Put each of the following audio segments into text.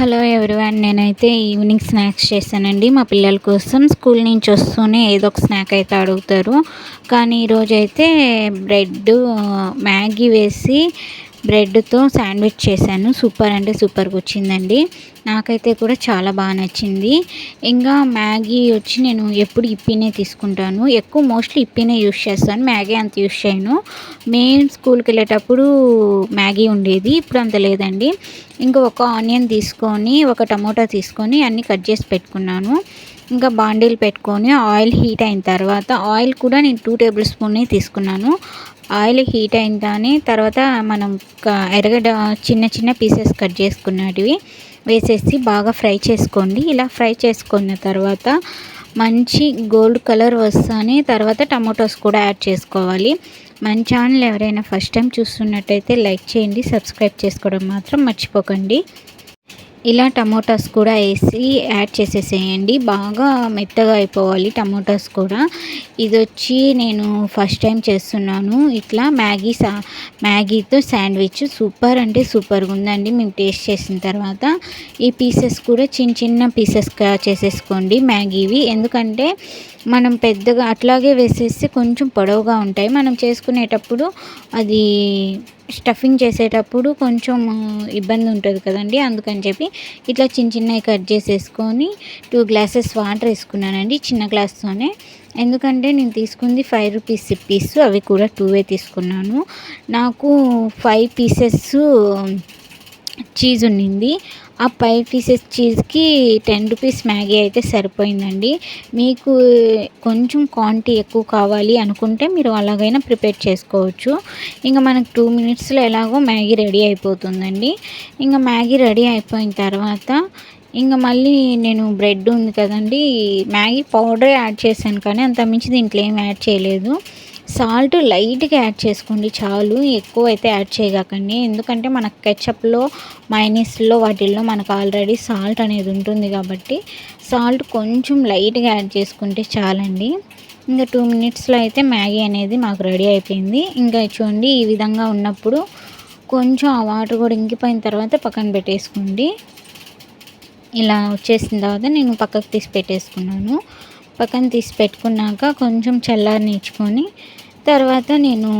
Hello everyone నేనైతే evening snacks చేశానండి. మా పిల్లల కోసం స్కూల్ నుంచి వస్తూనే ఏదో ఒక స్నాక్ అయితే అడుగుతారు. కానీ ఈరోజైతే బ్రెడ్ మ్యాగీ వేసి బ్రెడ్తో శాండ్విచ్ చేశాను. సూపర్ అంటే సూపర్గా వచ్చిందండి. నాకైతే కూడా చాలా బాగా నచ్చింది. ఇంకా మ్యాగీ వచ్చి నేను ఎప్పుడు ఇప్పినే తీసుకుంటాను. ఎక్కువ మోస్ట్లీ ఇప్పినే యూస్ చేస్తాను. మ్యాగీ అంత యూస్ చేయను. మేము స్కూల్కి వెళ్ళేటప్పుడు మ్యాగీ ఉండేది. ఇప్పుడు అంత లేదండి. ఇంకా ఒక ఆనియన్ తీసుకొని ఒక టమోటా తీసుకొని అన్నీ కట్ చేసి పెట్టుకున్నాను. ఇంకా బాండీలు పెట్టుకొని ఆయిల్ హీట్ అయిన తర్వాత ఆయిల్ కూడా నేను టూ టేబుల్ స్పూన్ తీసుకున్నాను. ఆయిల్ హీట్ అయిందని తర్వాత మనం ఎరగడ చిన్న చిన్న పీసెస్ కట్ చేసుకున్నటివి వేసేసి బాగా ఫ్రై చేసుకోండి. ఇలా ఫ్రై చేసుకున్న తర్వాత మంచి గోల్డ్ కలర్ వస్తానే తర్వాత టమాటోస్ కూడా యాడ్ చేసుకోవాలి. మన ఛానల్ ఎవరైనా ఫస్ట్ టైం చూస్తున్నట్టయితే లైక్ చేయండి. సబ్స్క్రైబ్ చేసుకోవడం మాత్రం మర్చిపోకండి. ఇలా టమోటాస్ కూడా వేసి యాడ్ చేసేసేయండి. బాగా మెత్తగా అయిపోవాలి టమోటాస్ కూడా. ఇది వచ్చి నేను ఫస్ట్ టైం చేస్తున్నాను. ఇట్లా మ్యాగీ సా మ్యాగీతో శాండ్విచ్ సూపర్ అంటే సూపర్గా ఉందండి. మేము టేస్ట్ చేసిన తర్వాత ఈ పీసెస్ కూడా చిన్న చిన్న పీసెస్గా చేసేసుకోండి మ్యాగీవి. ఎందుకంటే మనం పెద్దగా అట్లాగే వేసేస్తే కొంచెం పొడవుగా ఉంటాయి. మనం చేసుకునేటప్పుడు అది స్టఫింగ్ చేసేటప్పుడు కొంచెం ఇబ్బంది ఉంటుంది కదండి. అందుకని చెప్పి ఇట్లా చిన్న చిన్నవి కట్ చేసేసుకొని టూ గ్లాసెస్ వాటర్ వేసుకున్నానండి చిన్న గ్లాస్తోనే. ఎందుకంటే నేను తీసుకుంది ఫైవ్ రూపీస్ పీస్ అవి కూడా టూవే తీసుకున్నాను. నాకు ఫైవ్ పీసెస్ చీజ్ ఉండింది. ఆ ఫైవ్ పీసెస్ చీజ్కి టెన్ రూపీస్ మ్యాగీ అయితే సరిపోయిందండి. మీకు కొంచెం క్వాంటిటీ ఎక్కువ కావాలి అనుకుంటే మీరు అలాగైనా ప్రిపేర్ చేసుకోవచ్చు. ఇంకా మనకు టూ మినిట్స్లో ఎలాగో మ్యాగీ రెడీ అయిపోతుందండి. ఇంకా మ్యాగీ రెడీ అయిపోయిన తర్వాత ఇంకా మళ్ళీ నేను బ్రెడ్ ఉంది కదండి మ్యాగీ పౌడర్ యాడ్ చేశాను కానీ అంత మించి దీంట్లో ఏం యాడ్ చేయలేదు. సాల్ట్ లైట్గా యాడ్ చేసుకోండి చాలు. ఎక్కువ అయితే యాడ్ చేయకండి. ఎందుకంటే మన కెచప్లో మైనీస్లో వాటిల్లో మనకు ఆల్రెడీ సాల్ట్ అనేది ఉంటుంది కాబట్టి సాల్ట్ కొంచెం లైట్గా యాడ్ చేసుకుంటే చాలండి. ఇంకా టూ మినిట్స్లో అయితే మ్యాగీ అనేది మాకు రెడీ అయిపోయింది. ఇంకా చూడండి ఈ విధంగా ఉన్నప్పుడు కొంచెం ఆ వాటర్ కూడా ఇంకిపోయిన తర్వాత పక్కన పెట్టేసుకోండి. ఇలా వచ్చేసిన తర్వాత నేను పక్కకు తీసి పెట్టేసుకున్నాను. పక్కన తీసి పెట్టుకున్నాక కొంచెం చల్లారనిచ్చుకొని తర్వాత నేను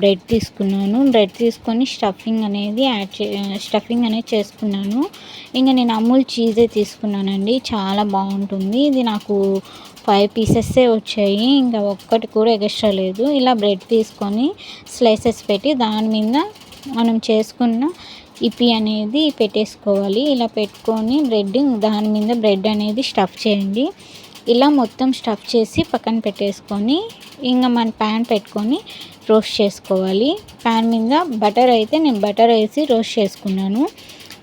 బ్రెడ్ తీసుకున్నాను. బ్రెడ్ తీసుకొని స్టఫింగ్ అనేది యాడ్ చే స్టఫింగ్ అనేది చేసుకున్నాను. ఇంకా నేను అమూల్ చీజే తీసుకున్నానండి. చాలా బాగుంటుంది. ఇది నాకు ఫైవ్ పీసెస్సే వచ్చాయి. ఇంకా ఒక్కటి కూడా ఎక్స్ట్రా లేదు. ఇలా బ్రెడ్ తీసుకొని స్లైసెస్ పెట్టి దాని మీద మనం చేసుకున్న ఇప్పి అనేది పెట్టేసుకోవాలి. ఇలా పెట్టుకొని బ్రెడ్ దాని మీద బ్రెడ్ అనేది స్టఫ్ చేయండి. ఇలా మొత్తం స్టఫ్ చేసి పక్కన పెట్టేసుకొని ఇంకా మన ప్యాన్ పెట్టుకొని రోస్ట్ చేసుకోవాలి. ప్యాన్ మీద బటర్ అయితే నేను బటర్ వేసి రోస్ట్ చేసుకున్నాను.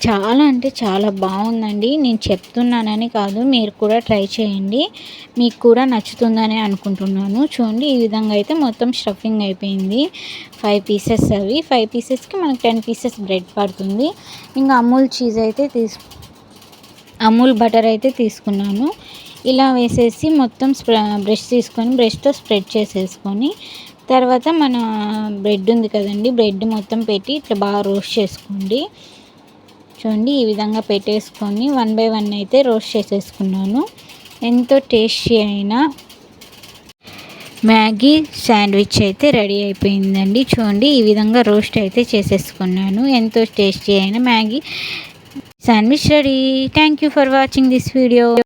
చాలా అంటే చాలా బాగుందండి. నేను చెప్తున్నానని కాదు మీరు కూడా ట్రై చేయండి. మీకు కూడా నచ్చుతుందని అనుకుంటున్నాను. చూడండి ఈ విధంగా అయితే మొత్తం స్టఫింగ్ అయిపోయింది. ఫైవ్ పీసెస్ అవి. ఫైవ్ పీసెస్కి మనకు టెన్ పీసెస్ బ్రెడ్ పడుతుంది. ఇంకా అమూల్ చీజ్ అయితే తీసు అమూల్ బటర్ అయితే తీసుకున్నాను. ఇలా వేసేసి మొత్తం బ్రష్ తీసుకొని బ్రష్తో స్ప్రెడ్ చేసేసుకొని తర్వాత మన బ్రెడ్ ఉంది కదండి బ్రెడ్ మొత్తం పెట్టి ఇట్లా బాగా రోస్ట్ చేసుకోండి. చూడండి ఈ విధంగా పెట్టేసుకొని వన్ బై వన్ అయితే రోస్ట్ చేసేసుకున్నాను. ఎంతో టేస్టీ అయిన మ్యాగీ శాండ్విచ్ అయితే రెడీ అయిపోయిందండి. చూడండి ఈ విధంగా రోస్ట్ అయితే చేసేసుకున్నాను. ఎంతో టేస్టీ అయిన Maggi sandwich ready. Thank you for watching this video.